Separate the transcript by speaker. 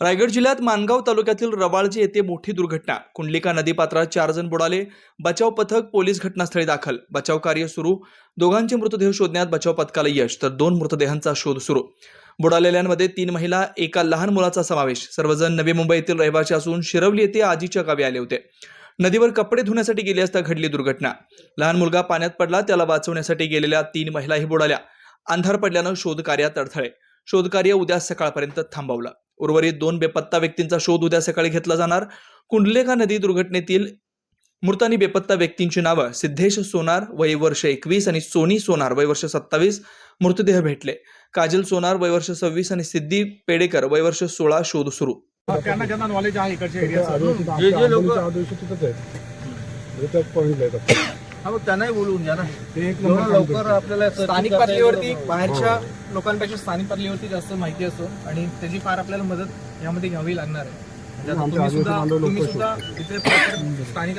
Speaker 1: रायगड जिल्ह्यात मानगाव तालुक्यातील रवाळजी येथे मोठी दुर्घटना. कुंडलिका नदीपात्रात चार जण बुडाले. बचाव पथक पोलीस घटनास्थळी दाखल. बचाव कार्य सुरू. दोघांचे मृतदेह शोधण्यात बचाव पथकाला यश तर दोन मृतदेहांचा शोध सुरू. बुडालेल्यांमध्ये तीन महिला एका लहान मुलाचा समावेश. सर्वजण नवी मुंबई येथील रहिवासी असून शिरवली येथे आजीच्या गावी आले होते. नदीवर कपडे धुण्यासाठी गेले असता घडली दुर्घटना. लहान मुलगा पाण्यात पडला त्याला वाचवण्यासाठी गेलेल्या तीन महिलाही बुडाल्या. अंधार पडल्यानं शोधकार्यात अडथळे शोधकार्य उद्या सकाळपर्यंत थांबवलं. उर्वरित दोन बेपत्ता व्यक्तींचा शोध उद्या सकाळी घेतला जाणार कुंडलेखा नदी दुर्घटनेतील मृत आणि बेपत्ता व्यक्तींची नावं सिद्धेश सोनार वय वर्ष एकवीस आणि सोनी सोनार वय वर्ष सत्तावीस मृतदेह भेटले काजल सोनार वय वर्ष सव्वीस आणि सिद्धी पेडेकर वय वर्ष सोळा शोध सुरू
Speaker 2: त्यांना ज्यांना नॉलेज आहे इकडच्या
Speaker 3: जे- जे लोकं- हा मग त्यांनाही बोलवून घ्या ना.
Speaker 4: काम
Speaker 3: लवकर. आपल्याला
Speaker 2: स्थानिक पातळीवरती बाहेरच्या लोकांपेक्षा स्थानिक पातळीवरती जास्त माहिती असतो आणि त्याची फार आपल्याला मदत यामध्ये घ्यावी लागणार आहे. म्हणजे तुम्ही सुद्धा तुम्ही सुद्धा इथे स्थानिक